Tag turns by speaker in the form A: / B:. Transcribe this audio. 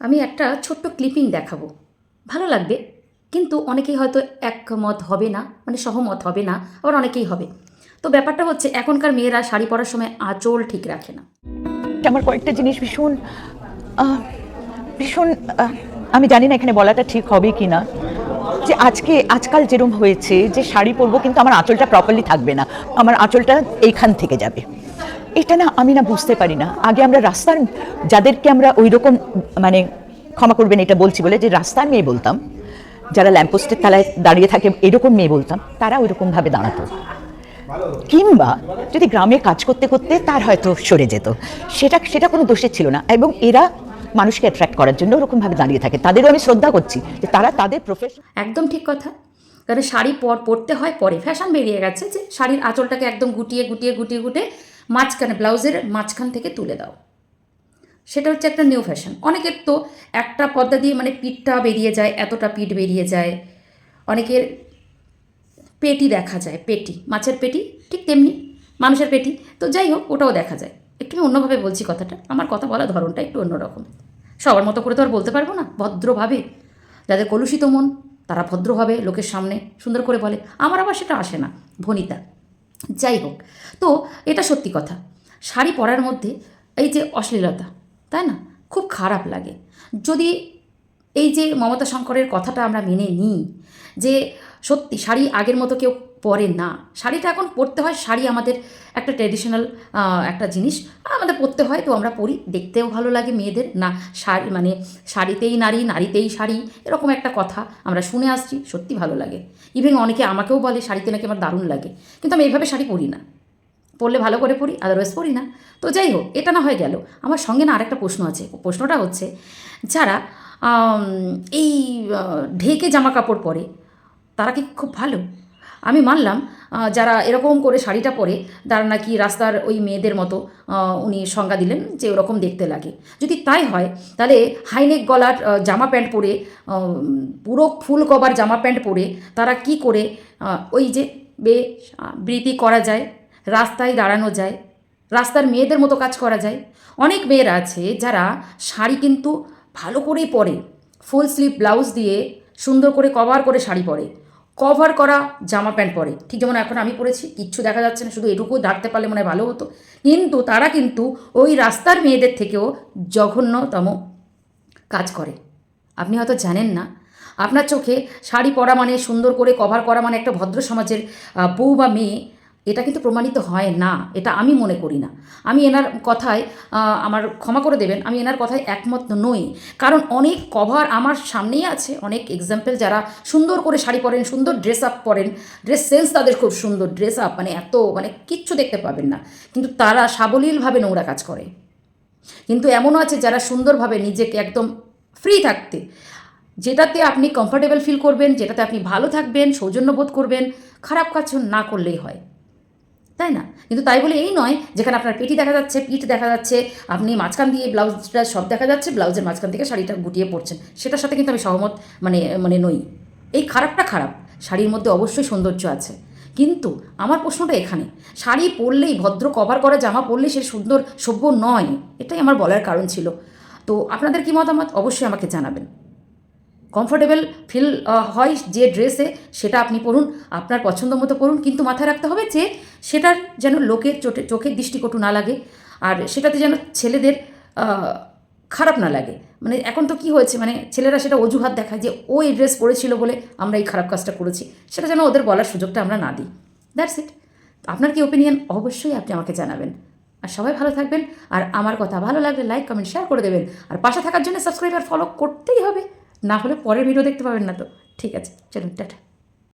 A: আমি একটা ছোট্ট ক্লিপিং দেখাবো। ভালো লাগবে, কিন্তু অনেকেই হয়তো একমত হবে না মানে সহমত হবে না, আবার অনেকেই হবে। তো ব্যাপারটা হচ্ছে, এখনকার মেয়েরা শাড়ি পরার সময় আঁচল ঠিক রাখে না।
B: আমার কয়েকটা জিনিস ভীষণ ভীষণ আমি জানি না এখানে বলাটা ঠিক হবে কি না। যে আজকে, আজকাল যেরম হয়েছে যে শাড়ি পরবো, কিন্তু আমার আঁচলটা প্রপারলি থাকবে না। আমার আঁচলটা এইখান থেকে যাবে। এটা না আমি না বুঝতে পারি না। আগে আমরা রাস্তার, যাদেরকে আমরা ওই রকম মানে ক্ষমা করবেন এটা বলছি বলে, যে রাস্তার মেয়ে বলতাম, যারা ল্যাম্পোস্টের তলায় দাঁড়িয়ে থাকে, এরকম মেয়ে বলতাম, তারা ওই রকমভাবে দাঁড়াতো। কিংবা যদি গ্রামে কাজ করতে করতে তার হয়তো সরে যেত। সেটা সেটা কোনো দোষের ছিল না। এবং এরা মানুষকে অ্যাট্রাক্ট করার জন্য ওরকমভাবে দাঁড়িয়ে থাকে। তাদেরও আমি শ্রদ্ধা করছি যে তারা তাদের প্রফেশন
A: একদম ঠিক কথা। কারণ শাড়ি পর, পরতে হয়, পরে ফ্যাশন বেরিয়ে গেছে যে শাড়ির আঁচলটাকে একদম গুটিয়ে গুটিয়ে গুটিয়ে গুটিয়ে মাঝখানে ব্লাউজের মাঝখান থেকে তুলে দাও। সেটা হচ্ছে একটা নিউ ফ্যাশন অনেকের তো একটা পর্দা দিয়ে মানে পিঠটা বেরিয়ে যায়, এতটা পিঠ বেরিয়ে যায়। অনেকের পেটি দেখা যায়, পেটি, মাছের পেটি, ঠিক তেমনি মানুষের পেটি। তো যাই হোক, ওটাও দেখা যায়। একটু আমি অন্যভাবে বলছি কথাটা, আমার কথা বলার ধরনটা একটু অন্যরকম। সবার মতো করে তো আর বলতে পারব না, ভদ্রভাবে। যাদের কলুষিত মন, তারা ভদ্রভাবে লোকের সামনে সুন্দর করে বলে। আমার আবার সেটা আসে না, ভনিতা। যাই হোক তো এটা সত্যি কথা। শাড়ি পরার মধ্যে এই যে অশ্লীলতা, তাই না? খুব খারাপ লাগে। যদি এই যে মমতা শঙ্করের কথাটা আমরা মেনে নিই যে সত্যি শাড়ি আগের মতো কেউ পরে না। শাড়িটা এখন পরতে হয়, শাড়ি আমাদের একটা ট্র্যাডিশনাল একটা জিনিস, আমাদের পরতে হয়, তো আমরা পরি। দেখতেও ভালো লাগে মেয়েদের। না, শাড়ি মানে শাড়িতেই নারী, নারীতেই শাড়ি, এরকম একটা কথা আমরা শুনে আসছি, সত্যি ভালো লাগে। ইভেন অনেকে আমাকেও বলে, শাড়িতে নাকি আমার দারুণ লাগে। কিন্তু আমি এইভাবে শাড়ি পরি না। পড়লে ভালো করে পড়ি আদারওয়াইজ পড়ি না। তো যাই হোক, এটা না হয়ে গেল। আমার সঙ্গে না আরেকটা প্রশ্ন আছে। প্রশ্নটা হচ্ছে, যারা এই ঢেকে জামা কাপড় পরে, তারা কি খুব ভালো? আমি মানলাম যারা এরকম করে শাড়িটা পরে, তারা নাকি রাস্তার ওই মেয়েদের মতো উনি সংজ্ঞা দিলেন যে ওরকম দেখতে লাগে। যদি তাই হয়, তাহলে হাইনেক গলার জামা প্যান্ট পরে পুরো ফুল কভার জামা প্যান্ট পরে তারা কি করে ওই যে বে বৃতি করা যায়, রাস্তায় দাঁড়ানো যায়, রাস্তার মেয়েদের মতো কাজ করা যায়। অনেক মেয়েরা আছে যারা শাড়ি কিন্তু ভালো করেই পরে, ফুল স্লিভ ব্লাউজ দিয়ে সুন্দর করে কভার করে শাড়ি পরে। কভার করা জামা প্যান্ট পরে। ঠিক যেমন এখন আমি পরেছি, কিচ্ছু দেখা যাচ্ছে না, শুধু এটুকু ডাকতে পারলে মনে হয় ভালো হতো। কিন্তু তারা কিন্তু ওই রাস্তার মেয়েদের থেকেও জঘন্যতম কাজ করে। আপনি হয়তো জানেন না, আপনার চোখে শাড়ি পরা মানে সুন্দর করে কভার করা মানে একটা ভদ্র সমাজের বউ বা মেয়ে এটা কিন্তু প্রমাণিত হয় না, এটা আমি মনে করি না। আমি এনার কথায় আমার ক্ষমা করে দেবেন, আমি এনার কথায় একমত নই। কারণ অনেক কভার আমার সামনেই আছে, অনেক এক্সাম্পল যারা সুন্দর করে শাড়ি পরেন, সুন্দর ড্রেস আপ পরেন ড্রেস সেন্স তাদের খুব সুন্দর ড্রেস আপ মানে এত মানে কিচ্ছু দেখতে পাবেন না। কিন্তু তারা সাবলীলভাবে নোংরা কাজ করে। কিন্তু এমনও আছে যারা সুন্দরভাবে নিজেকে একদম ফ্রি থাকতে, যেটাতে আপনি কমফোর্টেবল ফিল করবেন, যেটাতে আপনি ভালো থাকবেন সৌজন্যবোধ করবেন, খারাপ কাজ না করলেই হয়। তাই না? কিন্তু তাই বলে এই নয়, যেখানে আপনার পেটি দেখা যাচ্ছে, পিঠ দেখা যাচ্ছে, আপনি মাঝখান দিয়ে ব্লাউজটা সব দেখা যাচ্ছে, ব্লাউজের মাঝখান থেকে শাড়িটা গুটিয়ে পড়ছেন সেটার সাথে কিন্তু আমি সহমত মানে মানে নই। এই খারাপটা খারাপ, শাড়ির মধ্যে অবশ্যই সৌন্দর্য আছে। কিন্তু আমার প্রশ্নটা এখানে, শাড়ি পরলেই ভদ্র কভার করা, জামা পরলেই সে সুন্দর, সভ্য নয়, এটাই আমার বলার কারণ ছিল। তো আপনাদের কি মতামত? অবশ্যই আমাকে জানাবেন। কমফোর্টেবল ফিল হয় যে ড্রেসে সেটা আপনি পরুন, আপনার পছন্দ মতো পরুন, কিন্তু মাথায় রাখতে হবে যে সেটার যেন লোকের চোটে, চোখের দৃষ্টিকটু না লাগে, আর সেটাতে যেন ছেলেদের খারাপ না লাগে। মানে এখন তো কি হয়েছে মানে ছেলেরা সেটা অজুহাত দেখায় যে, ও এই ড্রেস পরেছিল বলে আমরা এই খারাপ কাজটা করেছি। সেটা যেন ওদের বলার সুযোগটা আমরা না দিই। দ্যাটস ইট আপনার কি ওপিনিয়ন অবশ্যই আপনি আমাকে জানাবেন। আর সবাই ভালো থাকবেন, আর আমার কথা ভালো লাগলে লাইক কমেন্ট শেয়ার করে দেবেন। আর পাশে থাকার জন্য সাবস্ক্রাইব আর ফলো করতেই হবে। না হলে পরের ভিডিও দেখতে পাবেন না তো। ঠিক আছে চলুন টাটা।